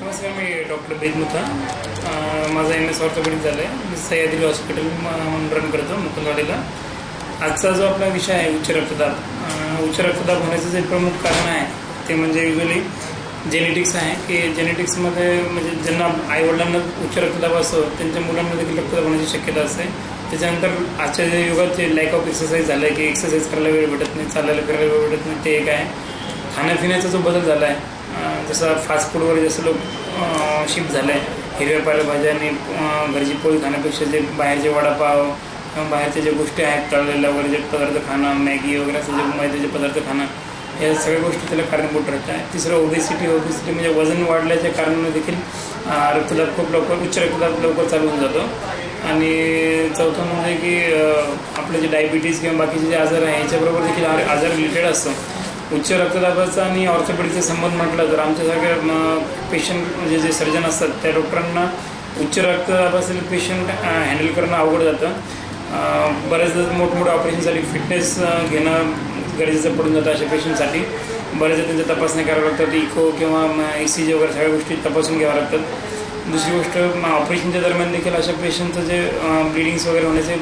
नमस्कार मी डॉक्टर बेदमुथा माझा M S orthopaedic झालं आहे मी सह्याद्री हॉस्पिटल म्हणून रन करतो मुकुंदवाडीला. आजचा जो आपला विषय आहे उच्च रक्तदाब. उच्च रक्तदाब होण्याचं जे प्रमुख कारण आहे ते म्हणजे युजली जेनेटिक्स आहे. की जेनेटिक्समध्ये म्हणजे ज्यांना आईवडिलांना उच्च रक्तदाब असतो त्यांच्या मुलांना देखील रक्तदाब होण्याची शक्यता असते. त्याच्यानंतर आजच्या युगात जे लॅक ऑफ एक्सरसाइज झालं आहे की एक्सरसाइज करायला वेळ भेटत नाही चालायला फिरायला वेळ भेटत नाही ते एक आहे. खाण्यापिण्याचा जो बदल झाला आहे जसं फास्ट फूडवर जसं लोक शिफ्ट झालं आहे हिरव्या पालेभाज्या आणि घरची पोळी खाण्यापेक्षा जे बाहेरचे वडापाव किंवा बाहेरच्या ज्या गोष्टी आहेत तळलेल्या वगैरे जे पदार्थ खाणं मॅगी वगैरे असं जे मैद्याचे पदार्थ खाणं या सगळ्या गोष्टी त्याला कारणीभूत ठरत आहे तिसरं ओबेसिटी ओबेसिटी म्हणजे वजन वाढल्याच्या कारणाने देखील रक्तदाब खूप लवकर उच्च रक्तदाब लवकर चालू होऊन जातो. आणि चौथं म्हणजे की आपले जे डायबिटीज किंवा बाकीचे जे आजार आहे याच्याबरोबर देखील आजार रिलेटेड असतो. उच्च रक्तदाबाचा आणि ऑर्थोपेडिकचा संबंध म्हटलं तर आमच्यासारख्या पेशंट म्हणजे जे सर्जन असतात त्या डॉक्टरांना उच्च रक्तदाब असलेले पेशंट हँडल करणं अवघड जातं. बऱ्याचदा मोठमोठ्या ऑपरेशनसाठी फिटनेस घेणं गरजेचं पडून जातं अशा पेशंटसाठी बऱ्याचदा त्यांच्या तपासण्या कराव्या लागतात इको किंवा ई सी जी वगैरे सगळ्या गोष्टी तपासून घ्याव्या लागतात. दुसरी गोष्ट ऑपरेशनच्या दरम्यान देखील अशा पेशंटचं जे ब्लिडिंग्स वगैरे होण्याचे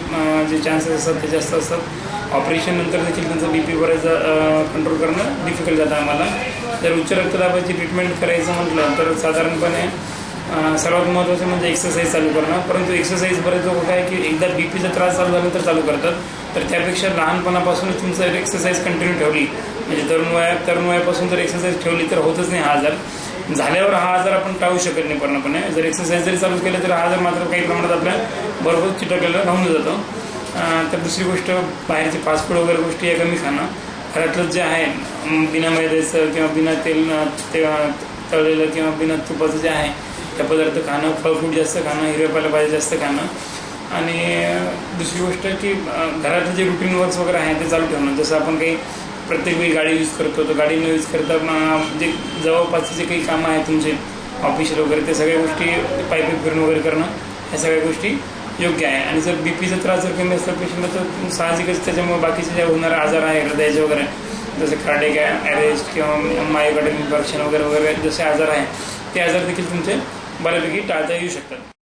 जे चान्सेस असतात ते जास्त असतात. ऑपरेशननंतर देखील त्यांचं बी पी बऱ्याचदा कंट्रोल करणं डिफिकल्ट जातं आम्हाला. जर उच्च रक्तदाबाची ट्रीटमेंट करायचं म्हटलं तर साधारणपणे सर्वात महत्त्वाचं म्हणजे एक्सरसाइज चालू करणं. परंतु एक्सरसाइज बरेच लोक काय की एकदा बी पीचा त्रास चालू झाल्यानंतर चालू करतात. तर त्यापेक्षा लहानपणापासूनच तुमचं एक्सरसाइज कंटिन्यू ठेवली. म्हणजे तरुण वयात तरुण वयापासून जर एक्सरसाइज ठेवली तर होतच नाही हा आजार. झाल्यावर हा आजार आपण टाळू शकत नाही पूर्णपणे. जर एक्सरसाइज जरी चालू केलं तर हा आजार मात्र काही प्रमाणात आपल्या बरोबर चिटकलेला राहून जातो. तर दुसरी गोष्ट बाहेरचे फास्ट फूड वगैरे गोष्टी या कमी खाणं. घरातलं जे आहे बिना मैद्याचं किंवा बिना तेल ते तळलेलं किंवा बिना तुपाचं जे आहे त्या पदार्थ खाणं फळफ्रूट जास्त खाणं हिरव्या पालेभाज्या जास्त खाणं. आणि दुसरी गोष्ट की घरातलं जे रुटीन वर्क्स वगैरे आहे ते चालू ठेवणं. जसं आपण काही प्रत्येक वेळी गाडी यूज करतो तर गाडी न यूज करता जे जवळपासचे जे काही कामं आहेत तुमचे ऑफिशियल वगैरे त्या सगळ्या गोष्टी पायपी फिरून वगैरे करणं ह्या सगळ्या गोष्टी योग्य आहे. आणि जर बी पीचा त्रास जर कमी असला पेशंटला तर साहजिकच त्याच्यामुळे बाकीचे जे होणारे आजार आहे हृदयाचे वगैरे जसे कार्डेक आहे ॲरेस्ट किंवा मायोकार्डिक इन्फेक्शन वगैरे वगैरे जसे आजार आहे ते आजार देखील तुमचे बऱ्यापैकी टाळता येऊ शकतात.